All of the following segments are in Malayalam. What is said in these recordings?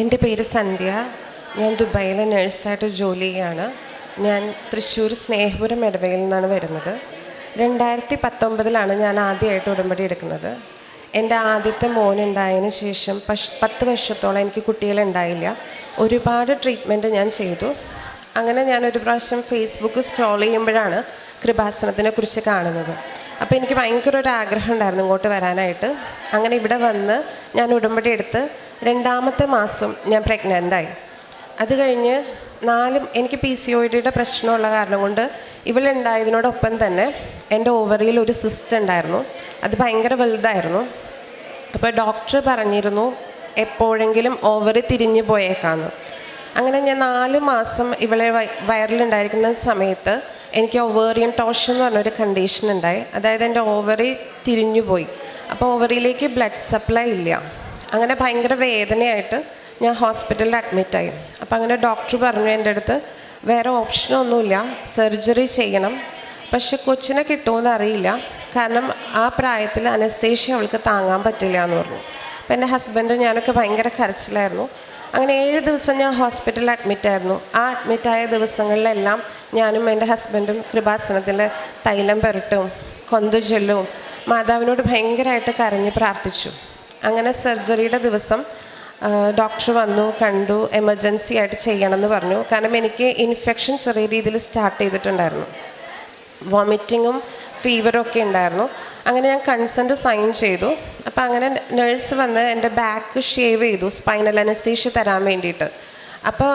എന്റെ പേര് സന്ധ്യ. ഞാൻ ദുബായിലെ നഴ്സായിട്ട് ജോലി ചെയ്യാണ് ഞാൻ തൃശ്ശൂർ സ്നേഹപുരം ഇടവകയിൽ നിന്നാണ് വരുന്നത്. രണ്ടായിരത്തി പത്തൊമ്പതിലാണ് ഞാൻ ആദ്യമായിട്ട് ഉടമ്പടി എടുക്കുന്നത്. എന്റെ ആദ്യത്തെ മോനുണ്ടായതിനു ശേഷം പശ് പത്ത് വർഷത്തോളം എനിക്ക് കുട്ടികളുണ്ടായില്ല ഒരുപാട് ട്രീറ്റ്മെന്റ് ഞാൻ ചെയ്തു. അങ്ങനെ ഞാൻ ഒരു പ്രാവശ്യം ഫേസ്ബുക്ക് സ്ക്രോൾ ചെയ്യുമ്പോഴാണ് കൃപാസനത്തിനെ കുറിച്ച് കാണുന്നത്. അപ്പോൾ എനിക്ക് ഭയങ്കര ഒരു ആഗ്രഹം ഉണ്ടായിരുന്നു ഇങ്ങോട്ട് വരാനായിട്ട്. അങ്ങനെ ഇവിടെ വന്ന് ഞാൻ ഉടമ്പടി എടുത്ത് രണ്ടാമത്തെ മാസം ഞാൻ പ്രഗ്നന്റായി അത് കഴിഞ്ഞ് നാലും എനിക്ക് പി സി ഒ ഡിയുടെ പ്രശ്നമുള്ള കാരണം കൊണ്ട് ഇവളുണ്ടായതിനോടൊപ്പം തന്നെ എന്റെ ഓവറിയിൽ ഒരു സിസ്റ്റ് ഉണ്ടായിരുന്നു. അത് ഭയങ്കര വലുതായിരുന്നു. അപ്പോൾ ഡോക്ടർ പറഞ്ഞിരുന്നു എപ്പോഴെങ്കിലും ഓവറി തിരിഞ്ഞു പോയേക്കാന്ന്. അങ്ങനെ ഞാൻ നാല് മാസം ഇവളെ വയ- വയറിലുണ്ടായിരിക്കുന്ന സമയത്ത് എനിക്ക് ഒവേറിയൻ ടോഷൻ എന്ന് പറഞ്ഞൊരു കണ്ടീഷൻ ഉണ്ടായി. അതായത് എന്റെ ഓവറി തിരിഞ്ഞു പോയി അപ്പോൾ ഓവറിയിലേക്ക് ബ്ലഡ് സപ്ലൈ ഇല്ല. അങ്ങനെ ഭയങ്കര വേദനയായിട്ട് ഞാൻ ഹോസ്പിറ്റലിൽ അഡ്മിറ്റായി അപ്പോൾ അങ്ങനെ ഡോക്ടർ പറഞ്ഞു എന്റെ അടുത്ത് വേറെ ഓപ്ഷനൊന്നുമില്ല സർജറി ചെയ്യണം. പക്ഷെ കൊച്ചിനെ കിട്ടുമെന്ന് അറിയില്ല. കാരണം ആ പ്രായത്തിൽ അനസ്തേഷ്യ അവൾക്ക് താങ്ങാൻ പറ്റില്ല എന്ന് പറഞ്ഞു. അപ്പോൾ എന്റെ ഹസ്ബൻഡ് ഞാനൊക്കെ ഭയങ്കര കരച്ചിലായിരുന്നു. അങ്ങനെ ഏഴ് ദിവസം ഞാൻ ഹോസ്പിറ്റലിൽ അഡ്മിറ്റ് ആയിരുന്നു. ആ അഡ്മിറ്റായ ദിവസങ്ങളിലെല്ലാം ഞാനും എന്റെ ഹസ്ബൻഡും കൃപാസനത്തിൽ തൈലം പുരട്ടും കൊന്തു ചൊല്ലും മാതാവിനോട് ഭയങ്കരമായിട്ട് കരഞ്ഞ് പ്രാർത്ഥിച്ചു. അങ്ങനെ സർജറിയുടെ ദിവസം ഡോക്ടർ വന്നു കണ്ടു എമർജൻസി ആയിട്ട് ചെയ്യണമെന്ന് പറഞ്ഞു. കാരണം എനിക്ക് ഇൻഫെക്ഷൻ ചെറിയ രീതിയിൽ സ്റ്റാർട്ട് ചെയ്തിട്ടുണ്ടായിരുന്നു. വോമിറ്റിങ്ങും ഫീവറും ഒക്കെ ഉണ്ടായിരുന്നു. അങ്ങനെ ഞാൻ കൺസെന്റ് സൈൻ ചെയ്തു. അപ്പോൾ അങ്ങനെ നഴ്സ് വന്ന് എന്റെ ബാക്ക് ഷേവ് ചെയ്തു സ്പൈനൽ അനസ്തീഷ്യ തരാൻ വേണ്ടിയിട്ട്. അപ്പോൾ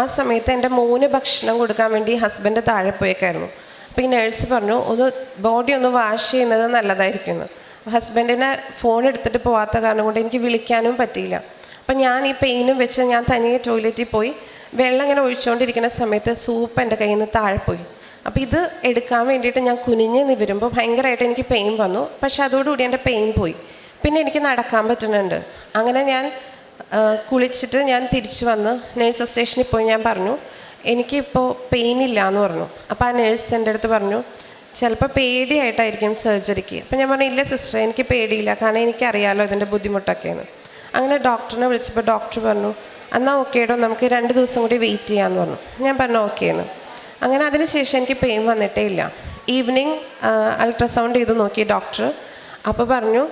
ആ സമയത്ത് എന്റെ മൂന്ന് ഭക്ഷണം കൊടുക്കാൻ വേണ്ടി ഹസ്ബൻഡ് താഴെ പോയേക്കായിരുന്നു. അപ്പോൾ ഈ നഴ്സ് പറഞ്ഞു ഒന്ന് ബോഡി ഒന്ന് വാഷ് ചെയ്യുന്നത് നല്ലതായിരിക്കുന്നു. ഹസ്ബൻഡിനെ ഫോൺ എടുത്തിട്ട് പോവാത്ത കാരണം കൊണ്ട് എനിക്ക് വിളിക്കാനും പറ്റിയില്ല. അപ്പം ഞാൻ ഈ പെയിനും വെച്ച് ഞാൻ തനിയെ ടോയ്ലറ്റിൽ പോയി. വെള്ളം ഇങ്ങനെ ഒഴിച്ചുകൊണ്ടിരിക്കുന്ന സമയത്ത് സൂപ്പ് എന്റെ കയ്യിൽ നിന്ന് താഴെ പോയി. അപ്പോൾ ഇത് എടുക്കാൻ വേണ്ടിയിട്ട് ഞാൻ കുനിഞ്ഞ് നിവരുമ്പോൾ ഭയങ്കരമായിട്ട് എനിക്ക് പെയിൻ വന്നു. പക്ഷെ അതോടുകൂടി എന്റെ പെയിൻ പോയി. പിന്നെ എനിക്ക് നടക്കാൻ പറ്റുന്നുണ്ട്. അങ്ങനെ ഞാൻ കുളിച്ചിട്ട് ഞാൻ തിരിച്ചു വന്ന് നേഴ്സ് സ്റ്റേഷനിൽ പോയി ഞാൻ പറഞ്ഞു എനിക്കിപ്പോൾ പെയിൻ ഇല്ല എന്ന് പറഞ്ഞു. അപ്പോൾ ആ നേഴ്സ് എന്റെ അടുത്ത് പറഞ്ഞു ചിലപ്പോൾ പേടിയായിട്ടായിരിക്കും സർജറിക്ക്. അപ്പം ഞാൻ പറഞ്ഞു ഇല്ല സിസ്റ്റർ എനിക്ക് പേടിയില്ല. കാരണം എനിക്കറിയാമല്ലോ ഇതിന്റെ ബുദ്ധിമുട്ടൊക്കെയാണ് അങ്ങനെ ഡോക്ടറിനെ വിളിച്ചപ്പോൾ ഡോക്ടർ പറഞ്ഞു എന്നാൽ ഓക്കേടോ നമുക്ക് രണ്ട് ദിവസം കൂടി വെയിറ്റ് ചെയ്യാമെന്ന് പറഞ്ഞു. ഞാൻ പറഞ്ഞു ഓക്കേ എന്ന് അങ്ങനെ അതിന് ശേഷം എനിക്ക് പെയിൻ വന്നിട്ടേ ഇല്ല. ഈവനിങ് അൾട്രാസൗണ്ട് ചെയ്ത് നോക്കി ഡോക്ടർ. അപ്പോൾ പറഞ്ഞു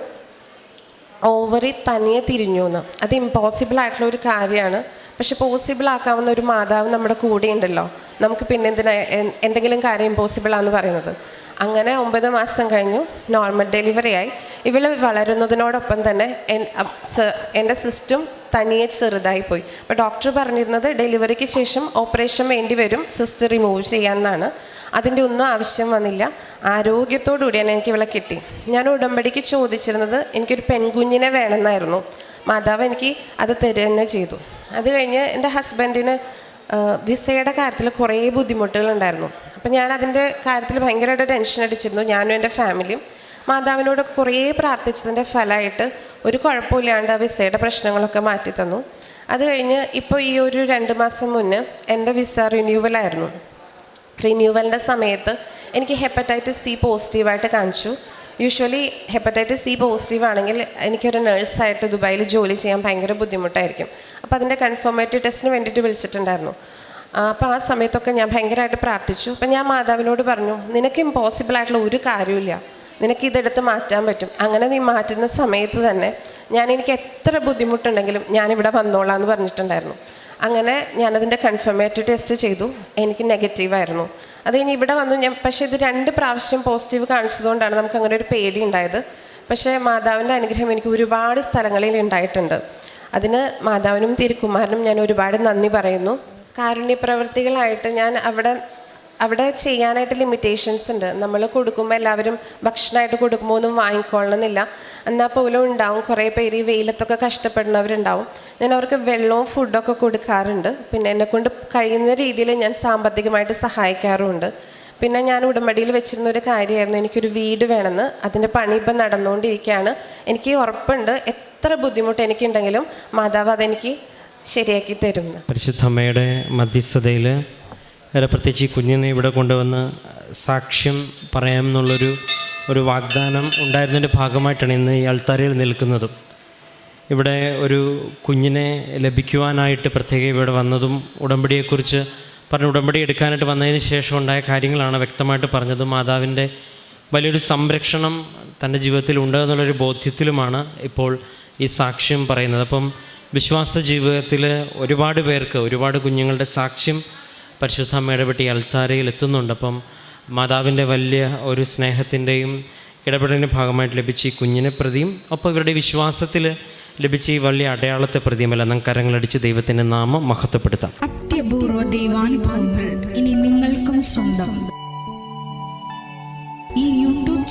ഓവറി തനിയെ തിരിഞ്ഞു എന്ന് അത് ഇമ്പോസിബിൾ ആയിട്ടുള്ള ഒരു കാര്യമാണ്. പക്ഷെ പോസിബിൾ ആക്കാവുന്ന ഒരു മാതാവ് നമ്മുടെ കൂടെ ഉണ്ടല്ലോ. നമുക്ക് പിന്നെ എന്തിനാ എന്തെങ്കിലും കാര്യം ഇമ്പോസിബിൾ ആണെന്ന് പറയുന്നത്. അങ്ങനെ ഒമ്പത് മാസം കഴിഞ്ഞു നോർമൽ ഡെലിവറി ആയി. ഇവൾ വളരുന്നതിനോടൊപ്പം തന്നെ എന്റെ സിസ്റ്റും തനിയെ ചെറുതായി പോയി. അപ്പോൾ ഡോക്ടർ പറഞ്ഞിരുന്നത് ഡെലിവറിക്ക് ശേഷം ഓപ്പറേഷൻ വേണ്ടി വരും സിസ്റ്റർ റിമൂവ് ചെയ്യാമെന്നാണ് അതിന്റെ ഒന്നും ആവശ്യം വന്നില്ല. ആരോഗ്യത്തോടുകൂടിയാണ് എനിക്ക് ഇവളെ കിട്ടി. ഞാൻ ഉടമ്പടിക്ക് ചോദിച്ചിരുന്നത് എനിക്കൊരു പെൺകുഞ്ഞിനെ വേണമെന്നായിരുന്നു. മാതാവ് എനിക്ക് അത് തരുക തന്നെ ചെയ്തു. അത് കഴിഞ്ഞ് എന്റെ ഹസ്ബൻഡിന് വിസയുടെ കാര്യത്തിൽ കുറേ ബുദ്ധിമുട്ടുകൾ ഉണ്ടായിരുന്നു അപ്പം ഞാൻ അതിന്റെ കാര്യത്തിൽ ഭയങ്കരമായിട്ട് ടെൻഷൻ അടിച്ചിരുന്നു. ഞാനും എന്റെ ഫാമിലിയും മാതാവിനോട് കുറേ പ്രാർത്ഥിച്ചതിന്റെ ഫലമായിട്ട് ഒരു കുഴപ്പമില്ലാണ്ട് ആ വിസയുടെ പ്രശ്നങ്ങളൊക്കെ മാറ്റി തന്നു. അത് കഴിഞ്ഞ് ഇപ്പോൾ ഈ ഒരു രണ്ട് മാസം മുന്നേ എന്റെ വിസ റിന്യൂവലായിരുന്നു. റിന്യൂവലിന്റെ സമയത്ത് എനിക്ക് ഹെപ്പറ്റൈറ്റിസ് സി പോസിറ്റീവായിട്ട് കാണിച്ചു. യൂഷ്വലി ഹെപ്പറ്റൈറ്റിസ് സി പോസിറ്റീവ് ആണെങ്കിൽ എനിക്കൊരു നഴ്സായിട്ട് ദുബായിൽ ജോലി ചെയ്യാൻ ഭയങ്കര ബുദ്ധിമുട്ടായിരിക്കും. അപ്പോൾ അതിന്റെ കൺഫർമേറ്റീവ് ടെസ്റ്റിന് വേണ്ടിയിട്ട് വിളിച്ചിട്ടുണ്ടായിരുന്നു. അപ്പോൾ ആ സമയത്തൊക്കെ ഞാൻ ഭയങ്കരമായിട്ട് പ്രാർത്ഥിച്ചു. അപ്പം ഞാൻ മാതാവിനോട് പറഞ്ഞു നിനക്ക് ഇമ്പോസിബിൾ ആയിട്ടുള്ള ഒരു കാര്യമില്ല നിനക്ക് ഇതെടുത്ത് മാറ്റാൻ പറ്റും. അങ്ങനെ നീ മാറ്റുന്ന സമയത്ത് തന്നെ ഞാൻ എനിക്ക് എത്ര ബുദ്ധിമുട്ടുണ്ടെങ്കിലും ഞാനിവിടെ വന്നോളാം എന്ന് പറഞ്ഞിട്ടുണ്ടായിരുന്നു. അങ്ങനെ ഞാനതിന്റെ കൺഫർമേറ്റീവ് ടെസ്റ്റ് ചെയ്തു. എനിക്ക് നെഗറ്റീവായിരുന്നു അത് ഇവിടെ വന്നു. ഞാൻ പക്ഷേ ഇത് രണ്ട് പ്രാവശ്യം പോസിറ്റീവ് കാണിച്ചതുകൊണ്ടാണ് നമുക്ക് അങ്ങനെ ഒരു പേടി ഉണ്ടായത്. പക്ഷേ മാതാവിന്റെ അനുഗ്രഹം എനിക്ക് ഒരുപാട് സ്ഥലങ്ങളിൽ ഉണ്ടായിട്ടുണ്ട്. അതിന് മാതാവിനും തിരുക്കുമാരനും ഞാൻ ഒരുപാട് നന്ദി പറയുന്നു. കാരുണ്യപ്രവർത്തികളായിട്ട് ഞാൻ അവിടെ അവിടെ ചെയ്യാനായിട്ട് ലിമിറ്റേഷൻസ് ഉണ്ട്. നമ്മൾ കൊടുക്കുമ്പോൾ എല്ലാവരും ഭക്ഷണമായിട്ട് കൊടുക്കുമ്പോൾ ഒന്നും വാങ്ങിക്കൊള്ളണമെന്നില്ല എന്നാൽ പോലും ഉണ്ടാവും. കുറേ പേര് ഈ വെയിലത്തൊക്കെ കഷ്ടപ്പെടുന്നവരുണ്ടാവും. ഞാൻ അവർക്ക് വെള്ളവും ഫുഡൊക്കെ കൊടുക്കാറുണ്ട്. പിന്നെ എന്നെക്കൊണ്ട് കഴിയുന്ന രീതിയിൽ ഞാൻ സാമ്പത്തികമായിട്ട് സഹായിക്കാറുമുണ്ട്. പിന്നെ ഞാൻ ഉടമ്പടിയിൽ വെച്ചിരുന്ന ഒരു കാര്യമായിരുന്നു. എനിക്കൊരു വീട് വേണമെന്ന്. അതിന്റെ പണി ഇപ്പം നടന്നുകൊണ്ടിരിക്കുകയാണ്. എനിക്ക് ഉറപ്പുണ്ട്. എത്ര ബുദ്ധിമുട്ട് എനിക്കുണ്ടെങ്കിലും മാതാവ് അതെനിക്ക് ശരിയാക്കി തരുന്നു പരിശുദ്ധമ്മയുടെ മധ്യസ്ഥതയിൽ ഏറെ പ്രത്യേകിച്ച് ഈ കുഞ്ഞിനെ ഇവിടെ കൊണ്ടുവന്ന് സാക്ഷ്യം പറയാമെന്നുള്ളൊരു ഒരു വാഗ്ദാനം ഉണ്ടായിരുന്നതിന്റെ ഭാഗമായിട്ടാണ് ഇന്ന് ഈ അൾത്താരയിൽ നിൽക്കുന്നതും. ഇവിടെ ഒരു കുഞ്ഞിനെ ലഭിക്കുവാനായിട്ട് പ്രത്യേകം ഇവിടെ വന്നതും ഉടമ്പടിയെക്കുറിച്ച് പറഞ്ഞ ഉടമ്പടി എടുക്കാനായിട്ട് വന്നതിന് ശേഷം ഉണ്ടായ കാര്യങ്ങളാണ് വ്യക്തമായിട്ട് പറഞ്ഞത്. മാതാവിന്റെ വലിയൊരു സംരക്ഷണം തന്റെ ജീവിതത്തിൽ ഉണ്ട് എന്നുള്ളൊരു ബോധ്യത്തിലുമാണ് ഇപ്പോൾ ഈ സാക്ഷ്യം പറയുന്നത്. അപ്പം വിശ്വാസ ജീവിതത്തിൽ ഒരുപാട് പേർക്ക് ഒരുപാട് കുഞ്ഞുങ്ങളുടെ സാക്ഷ്യം പരിശുദ്ധ അമ്മയുടെ പെട്ടി അൽത്താരയിൽ എത്തുന്നുണ്ട്. അപ്പം മാതാവിന്റെ വലിയ ഒരു സ്നേഹത്തിന്റെയും ഇടപെടലിന്റെ ഭാഗമായിട്ട് ലഭിച്ച ഈ കുഞ്ഞിനെ പ്രതിയും ഒപ്പം ഇവരുടെ വിശ്വാസത്തിൽ ലഭിച്ച ഈ വലിയ അടയാളത്തെ പ്രതിയുമെല്ലാം. നമുക്ക് കരങ്ങളടിച്ച് ദൈവത്തിന്റെ നാമം മഹത്വപ്പെടുത്താം. അത്യപൂർവ ദൈവാനുഭവങ്ങൾ ഇനി നിങ്ങൾക്കും സ്വന്തം.